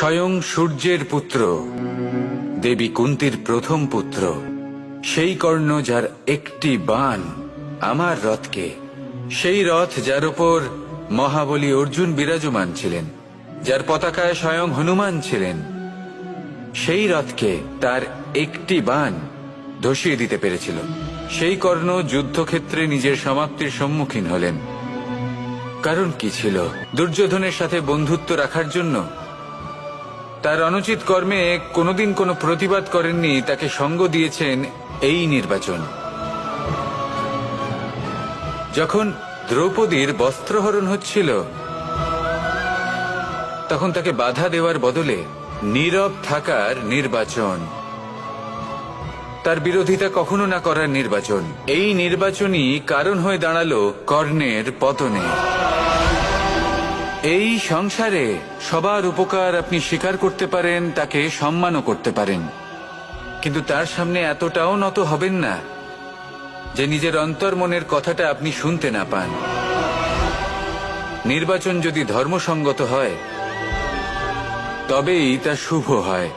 স্বয়ং সূর্যের পুত্র, দেবী কুন্তির প্রথম পুত্র, সেই কর্ণ যার একটি বান আমার রথকে, সেই রথ যার উপর মহাবলী অর্জুন বিরাজমান ছিলেন, যার পতাকায় স্বয়ং হনুমান ছিলেন, সেই রথকে তার একটি বান ধসিয়ে দিতে পেরেছিল। সেই কর্ণ যুদ্ধক্ষেত্রে নিজের সমাপ্তির সম্মুখীন হলেন। কারণ কি ছিল? দুর্যোধনের সাথে বন্ধুত্ব রাখার জন্য তার অনুচিত কর্মে কোনোদিন কোনো প্রতিবাদ করেননি, তাকে সঙ্গ দিয়েছেন এই নির্বাচন। যখন দ্রৌপদীর বস্ত্রহরণ হচ্ছিল, তখন তাকে বাধা দেওয়ার বদলে নীরব থাকার নির্বাচন। তার বিরোধিতা কখনো না করার নির্বাচন। এই নির্বাচনই কারণ হয়ে দাঁড়াল কর্ণের পতনে। এই সংসারে সবার উপকার আপনি স্বীকার করতে পারেন, তাকে সম্মানও করতে পারেন। কিন্তু তার সামনে এতটাও নত হবেন না যে নিজের অন্তর মনের কথাটা আপনি শুনতে না পান। নির্বাচন যদি ধর্মসঙ্গত হয়, তবেই তা শুভ হয়।